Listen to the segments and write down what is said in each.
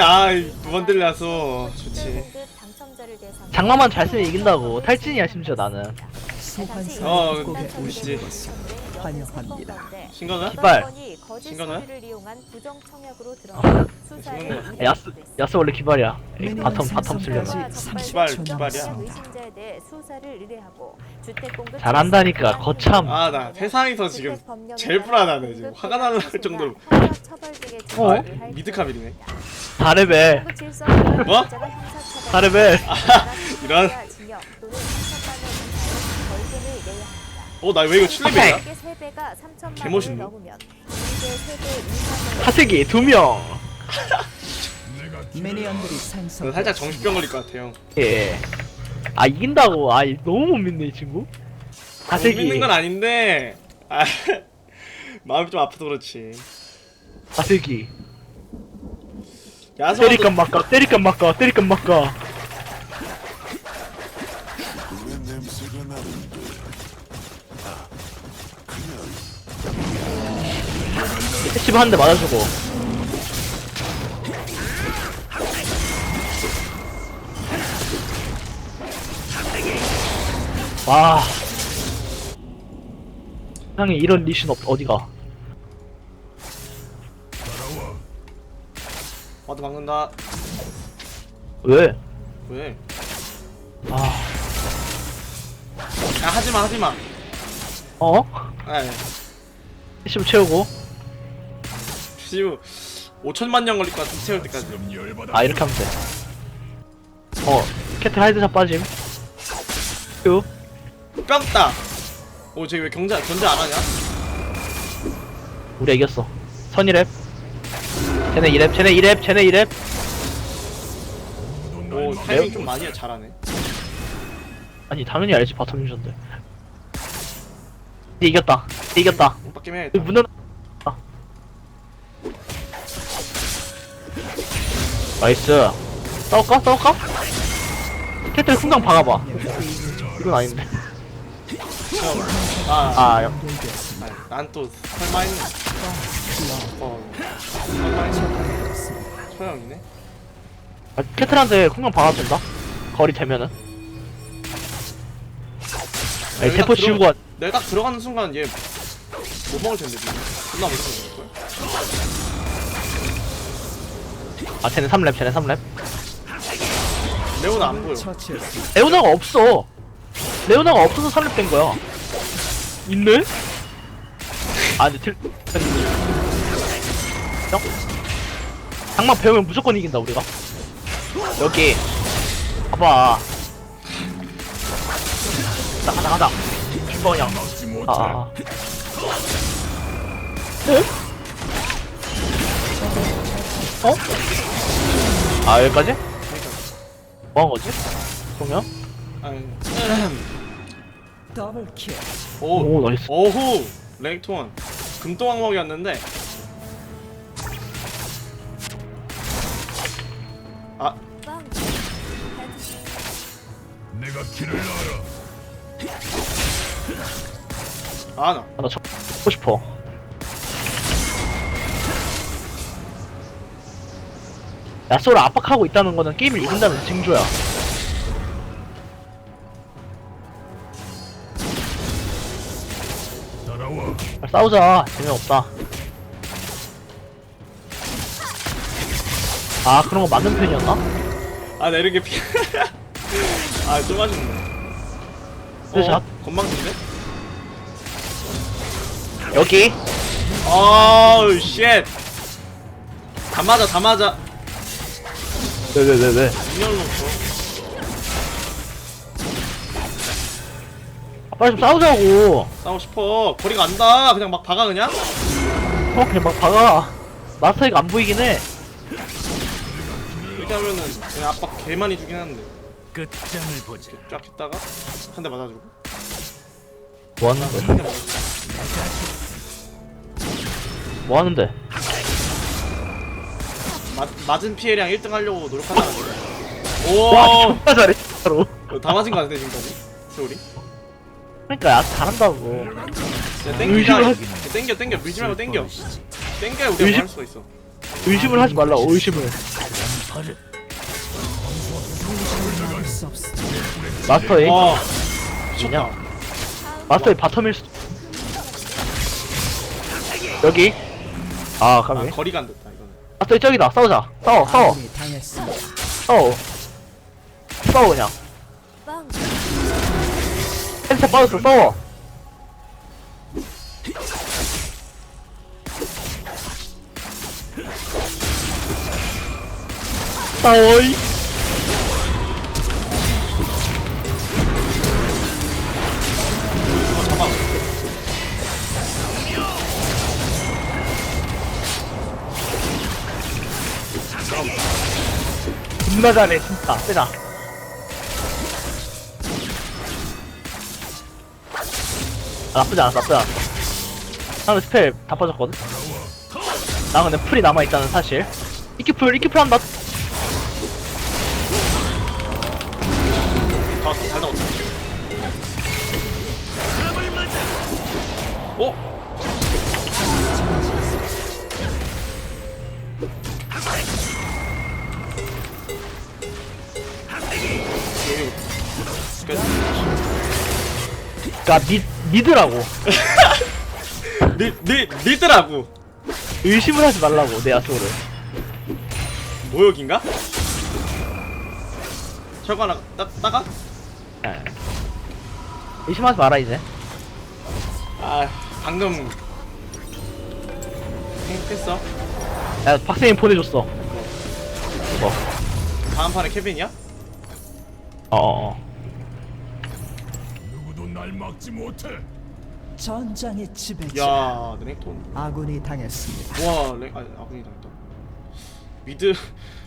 아두 번 들려서. 좋지. 장마만 잘 쓰면 이긴다고. 탈진이야 심지어 나는. 어, 그치. 환영합니다. 신거나? 기발. 신거나요? 아, 야스 야스 원래 기발이야 에이, 바텀 바텀 쓰려면 기발, 기발이야. 잘한다니까 거참 아 나 세상에서 지금 제일 불안하네 지금 화가 나는 정도로 어? 아, 미드카빌이네 다르베 뭐? 다르베 이런 어 나 왜 이거 7레벨이야? 개멋있네. 하세기 두 명. 미니언들이 나 생성. 살짝 정신병 걸릴 것 같아요. 예. 아 이긴다고. 아 너무 못 믿네 이 친구. 못 하세기. 믿는 건 아닌데 아 마음이 좀 아파서 그렇지. 하세기. 야수 때릴까 말까 때릴까 말까 때릴까 말까 패시브 한대 맞아주고. 와 세상에 이런 리신 없, 어디가? 와드 막는다. 왜? 왜? 아 아 하지마 하지마. 어? 네. 패시브 채우고? 지금 5천만 년 걸릴 것 같은 채울 때까지 아 이렇게 하면 돼. 어 캐틀 하이드샷 빠짐. 큐. 뼈다 오 저기 왜 경자 견자 안 하냐? 우리 이겼어. 선이 랩. 쟤네 2랩, 쟤네 2랩, 쟤네 2랩. 오 타이밍 좀 많이 잘하네 아니 당연히 알지 바텀 유저인데. 이제 이겼다. 이제 이겼다. 빡김 해야겠다 여기 문은. 아. 나이스. 싸울까? 싸울까? 캐틀 풍당 박아봐. 이건 아닌데. 아, 아, 야. 아, 난또 설마 했네 어 설마 했네 소영이네 아, 캐틀한테 풍당 박아도 된다. 거리 되면은. 아니 대포 들어- 지우고 와- 내가 딱 들어가는 순간 얘 못 먹을 텐데 지금 존나 못 먹을 거야 아 쟤네 3랩 쟤네 3랩 레오나 안 보여. 처치했습니다. 레오나가 없어. 레오나가 없어서 3랩 된 거야. 있네? 아 근데 틀 형? 장막 배우면 무조건 이긴다 우리가. 여기. 봐봐. 가자 이거 그냥. 아, 아, 아. 어? 어? 아 여기까지? 뭐 한 거지? 그러면? 아니 더블 킬. 오오 나이스 오후 랭톤 금동항목이었는데 아 내가 길을 알아. 아나 아, 나 잡고 싶어. 야소를 압박하고 있다는 거는 게임을 이긴다는 징조야. 빨리 싸우자. 재미없다. 아, 그런 거 맞는 편이었나? 아, 나 이렇게 피. 아, 좀 아쉽네. 스샷? 건방진데? 여기. 어우, 쉣. 다 맞아, 다 맞아. 왜, 왜. 인연 놓고. 아, 빨리 좀 싸우자고. 싸우고 싶어. 거리가 안 닿아. 그냥 막 박아, 그냥? 어, 그냥 막 박아. 마스터이가 안 보이긴 해. 이렇게 하면은 그냥 압박 개 많이 주긴 하는데. 끝장을 보자. 쫙 했다가 한 대 맞아주고. 뭐 하는데? 한 대 맞아주고. 뭐 하는데? 맞, 맞은 피해량 1등 하려고 노력하다가. 와, 오! 존나 잘해, 진짜로. 다 맞은 거 같은데, 지금까지? 세월이? 그러니까 야, 잘한다고. 야, 땡기자. 의심을 땡겨, 땡겨. 밀지 말고 땡겨. 땡겨야 우리가 의심- 할 수가 있어. 의심을 하지 말라, 의심을. 마스터 A 와 그냥 마스터의 바텀일 수도 여기 아 아, 가면 거리가 안 됐다 A 저기다. 싸우자. 싸워 싸워. 싸워. 싸워 그냥. 펜스 빠졌어 싸워. 싸워이 존나 잘해 진짜. 세다. 아, 나쁘지 않았어 나쁘지 않았어. 상대 스펠 다 빠졌거든. 나 근데 풀이 남아있다는 사실. 이끼풀 이끼풀 한다 다, 그니까 미, 미드라고. 니, 니, 니더라고. 의심을 하지 말라고 내 야수를 모욕인가? 철거 하나 따, 따가? 예. 의심하지 마라 이제. 아 방금 행복했어? 야 박세인 보내줬어. 뭐? 다음 판에 케빈이야? 어어어. 누구도 날 막지 못해. 전장의 지배자. 야 랭톤 아군이 당했습니다. 와 랭.. 아 아군이 당했다. 미드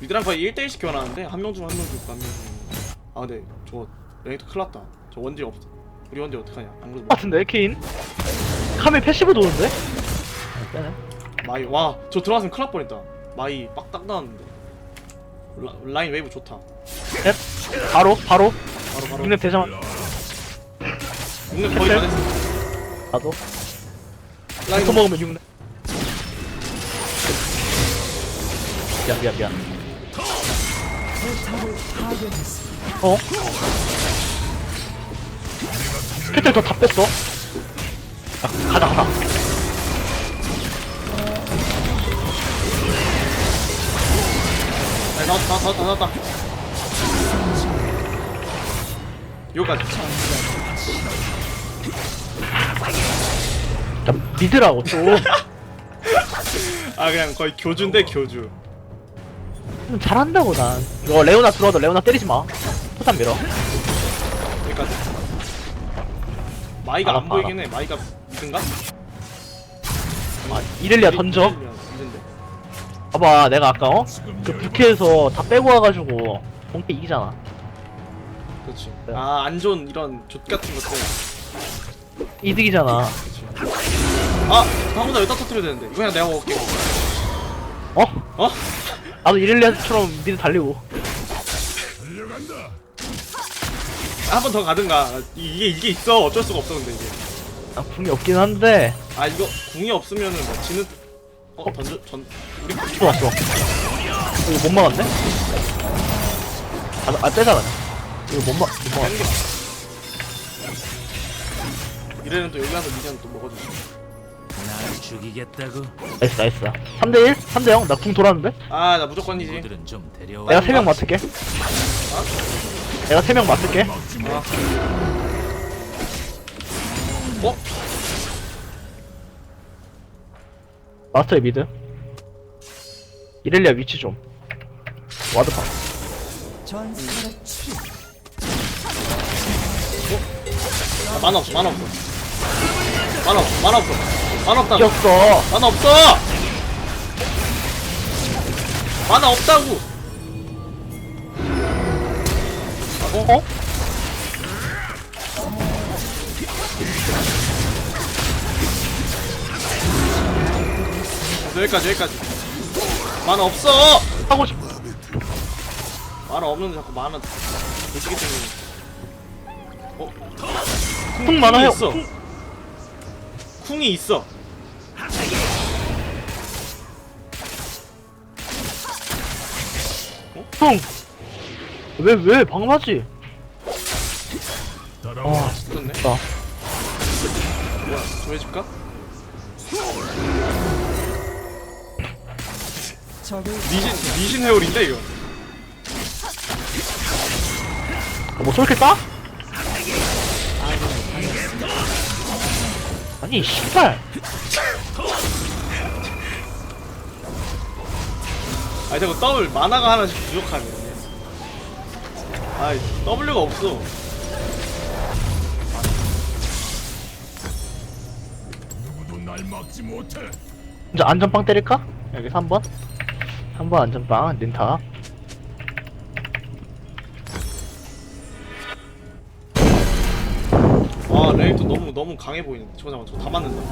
미드랑 거의 1대1씩 교환하는데 한 명 중 한 명 죽고 한명 중.. 아 근데 저 랭톤 큰일 났다. 저 원딜 없어 우리 원딜 어떡하냐? 안 그래도. 같은데 케인? 카멜 패시브 도는데? 빼네 마이 와 저 들어갔으면 큰일 날 뻔했다. 마이 빡딱 나왔는데. 라, 라인 웨이브 좋다. 넵 바로? 바로? 바로 바로. 육렙 되자 마 육렙 거의 다 됐어. 나도? 라인 또 먹으면 육렙 미안 미안. 어? 스케틀 더다 뺐어? 야, 가자 가자. 아 나왔다 나왔다 나왔다 여기까지 야 미드라고 좀 아 그냥 거의 교주인데 교주. 좀 잘한다고 난. 이거 레오나 들어와도 레오나 때리지 마. 포탄 밀어. 여기까지 마이가 안 알았다, 보이긴 해. 마이가 미든가? 아 이렐리아 던져? 미든데. 봐봐 내가 아까 어? 그 부캐에서 다 빼고 와가지고 본캐 이기잖아. 그렇지. 네. 아안 좋은 이런 족 같은 것들 이득이잖아 아 방보다 여기다 터뜨려야 되는데 이거 그냥 내가 먹을게 어? 어? 나도 이렐리아처럼 미드 달리고. 한 번 더 가든가 이- 이게 이게 있어 어쩔 수가 없어 근데 이게 나 궁이 없긴 한데 아 이거 궁이 없으면은 뭐 지는 어 던져 전 우리 좋았어 이거 못 막았네? 아, 아 그냥 이거 못 막.. 못 막았어. 이래는 또 여기 와서 미디언 또 먹어주지 날 죽이겠다고? 나이스 나이스 3대1? 3대0? 나 궁 돌았는데? 아 나 무조건이지 친구들은 좀 데려와. 내가 3명 맡을게 내가 3명 맡을게 아. 어? 마스터의 미드 이렐리아 위치 좀 와드파 전설의 출. 아, 만화 없어 만화 없어 만화 없어 만화 없어. 만화 없다 이겼어. 만화 없어. 만화 없다고. 어? 여기까지 여기까지. 만화 없어. 하고 싶어 만화 없는데 자꾸 만화 되시기 때문에. 어? 궁 많아요. 있어 쿵이 있어 형! 왜, 왜? 따라와. 아, 좋네 진짜. 뭐야 조해줄까? 적을 미신 미신 회오리인데 이거 뭐, 저렇게 따? 아니, 씨발. 아니 자꾸 더블 만화가 하나씩 부족하네 아이 W가 없어 누구도 날 막지 못해. 이제 안전빵 때릴까? 여기 3번? 3번 안전빵, 닌타. 아 레이도 너무 너무 강해 보이는데 저거 잠깐 저거 다 맞는다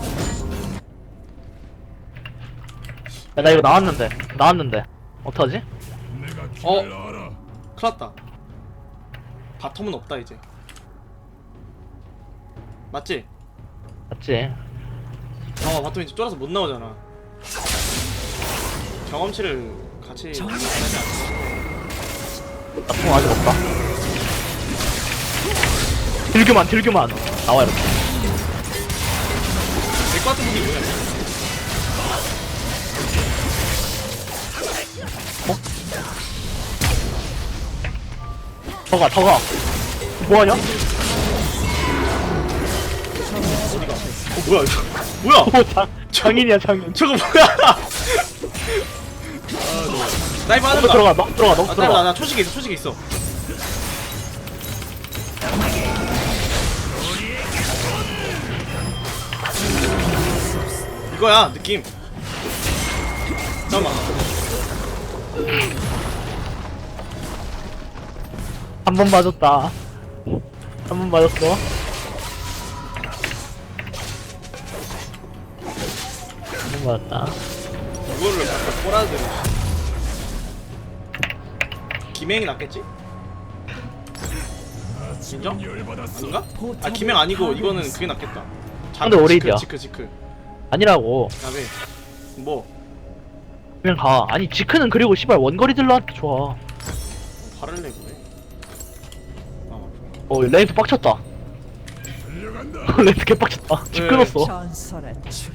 야, 나 이거 나왔는데. 나왔는데. 어떡하지? 어? 길을 알아. 큰일 났다 바텀은 없다 이제 맞지? 맞지? 어 바텀 이제 쫄아서 못 나오잖아 경험치를 같이 정- 나통 아직 없다. 딜교만, 딜교만. 나와, 이렇게. 될것 같은 분이 뭐냐 더가, 더가. 뭐하냐? 어 뭐야 이거 뭐야 오, 장, 장인이야, 장인. 저거 뭐야 아 나이브 하는 너거 들어가, 너 들어가, 너 아, 나, 나, 들어가. 나 초식에 있어, 초식에 있어. 이거야, 느낌. 잠깐만. 한 번 맞았다. 한 번 맞았어. 한 번 맞았다. 이거를 갖다 꼬라들어. 김행이 낫겠지? 열받았어. 아닌가? 아, 김행 아니고 이거는 그게 낫겠다. 자, 근데. 지크, 지크, 지크. 아니라고. 다음에 뭐 그냥 가. 아니, 지크는 그리고 씨발 원거리들한테 좋아. 화를 내고 해. 아, 어, 레이스 빡쳤다. 레이스 개빡쳤다. 집 네. 끊었어. 전설의 추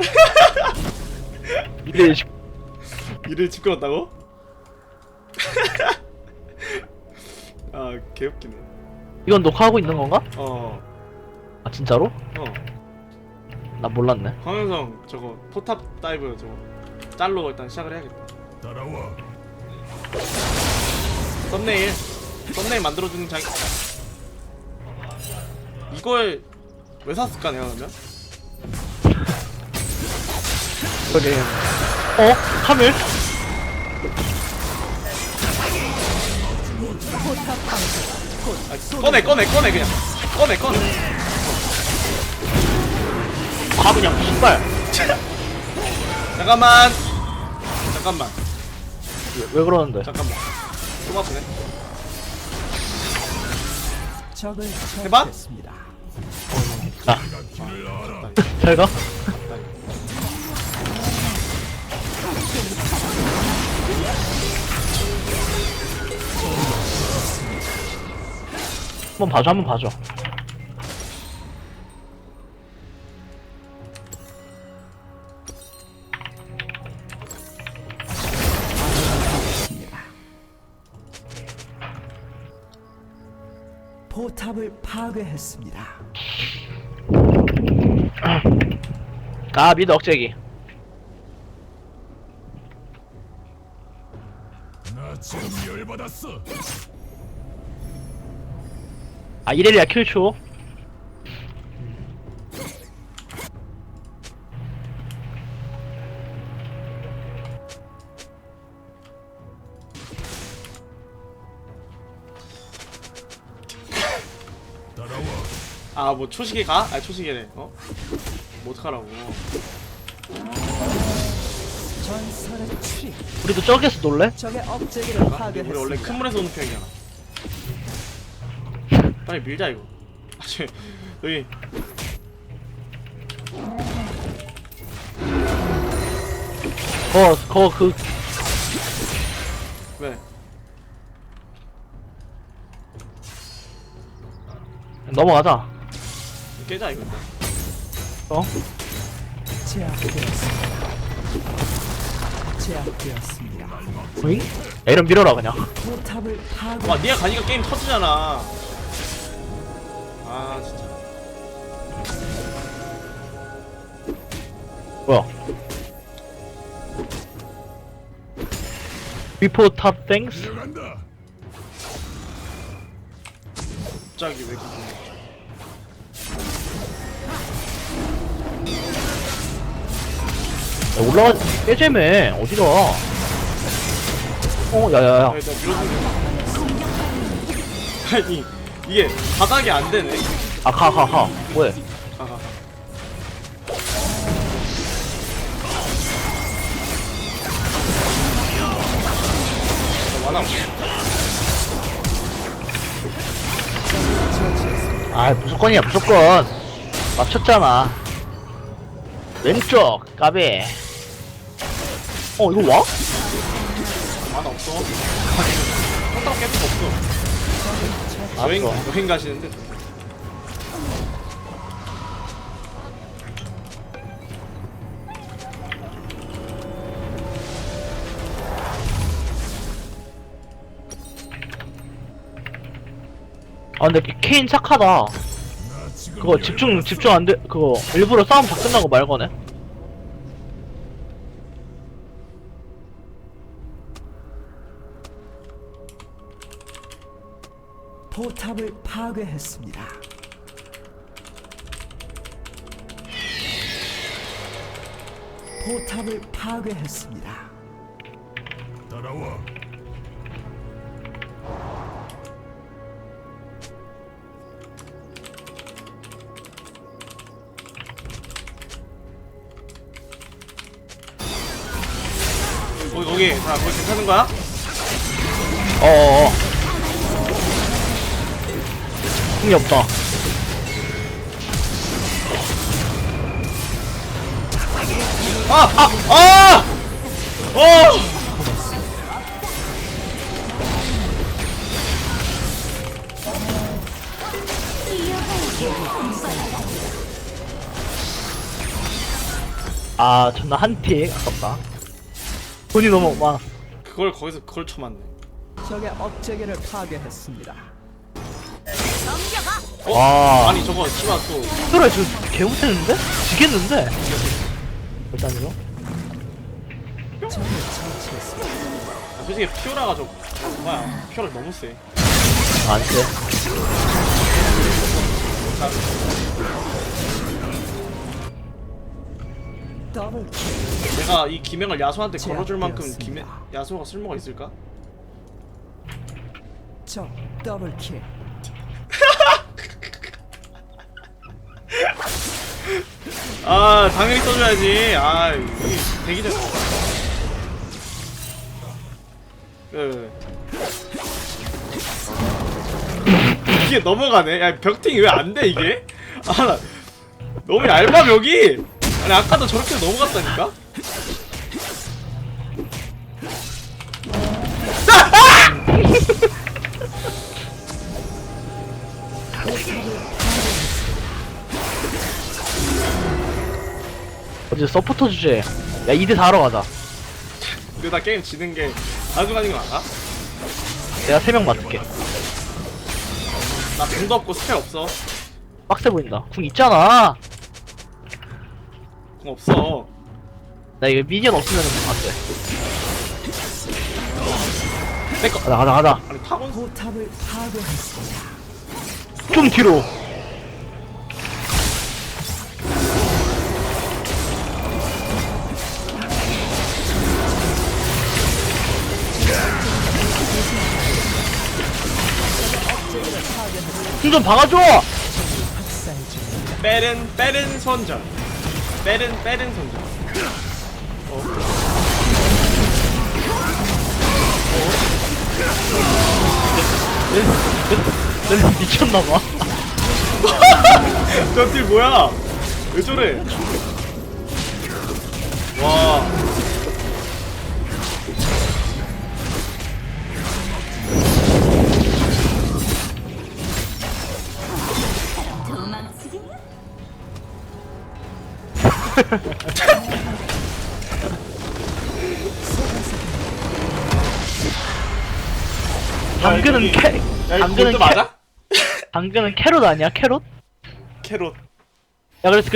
이래, 씨. 일을 지켜왔다고? 아, 개웃기네. 이건 녹화하고 있는 건가? 어, 아, 진짜로? 어. 나 몰랐네. 황현성 저거 포탑 다이브 저거 짤로 일단 시작을 해야겠다. 따라와. 썸네일 썸네일 만들어주는 장 이걸 왜 샀을까 내가 그러면? 그러게. 어? 카밀? 아, 꺼내 꺼내 꺼내 그냥 꺼내 꺼내 가, 그냥, 씨발. 잠깐만 잠깐만 왜, 왜 그러는데? 잠깐만 좀 아프네 적을 해봐? 처치했습니다. 자, 알아. 잘 가. 한번 봐줘, 한번 봐줘. 포탑을 파괴했습니다. 아, 미드 억제기. 나 지금 열받았어. 아, 이렐리아 킬초. 뭐 초식에 가? 아 초식이래 어? 뭐 어떡하라고 우리도 저기에서 놀래? 적의 업체기를 아, 근데 우리 원래 큰 물에서 오는 편이잖아 빨리 밀자 이거 아쟤 여기 거, 거, 그, 왜? 넘어가자. 깨자 이거. 어? 제압되었습니다. 제압되었습니다. 오잉? 야 밀어라 그냥 포탑을 파괴. 와 니가 가니까 게임 터지잖아 아 진짜 뭐야 비포 탑 땡스? 갑자기 왜 야, 올라가 깨재매 어디가? 어 야야야. 아니 게 이게 바닥이 안 되네. 아가 가가. 뭐해? 아하. 완화 아 무조건이야 무조건. 맞췄잖아. 왼쪽 까비 어 이거 와? 만화 없어. 한다고 깰 수가 없어. 여행, 알았어. 여행 가시는데. 아 근데 케인 착하다. 그거 집중 집중 안 돼 그거 일부러 싸움 다 끝나고 말 거네 포탑을 파괴했습니다. 포탑을 파괴했습니다. 따라와. 거기 거기 자 거기 괜찮은 거야? 어어 어 힘이 없다 아! 아! 아! 어! 아 존나 한틱 아깝다 돈이 너무 많아 그걸 거기서 그걸 쳐맞네 적의 억제기를 파괴했습니다. 어? 와. 아니 저거 씨발 또 그래 지금 개 못했는데? 지겠는데? 일단 이거 적을 처치했습니다. 아, 솔직히 피오라가 저 뭐야 피오라 너무 세 안돼 더블 킬. 내가 이 기명을 야수한테 걸어줄 만큼 제압되었습니다. 기명 야수가 쓸모가 있을까? 적 더블 킬. 아 당연히 써줘야지. 아이 대기 전그 이게 넘어가네? 야 벽팅이 왜안 돼 이게? 아나 너무 얇아 벽이? 아니 아까도 저렇게 넘어갔다니까 어제 서포터 주제. 야 2대 4로 가자. 근데 나 게임 지는 게 나중하는 거 알아? 내가 3명 맡을게. 나 돈도 없고 스펠 없어. 빡세 보인다. 궁 있잖아. 공 없어. 나 이거 미니언 없으면은 안돼. 내꺼 가자 가자 가자. 아니 타곤 포탑을 파괴했습니다. 좀 뒤로 힘좀 박아줘! 빼른 빼른 선전. 빼른 빼른 선전. 내가 미쳤나봐. 저딜 뭐야? 왜 저래? 와 당근은 캐 야 이거 당근은 캐 맞아? 당근은 캐롯 아니야 캐롯? 캐롯 야 그래서 그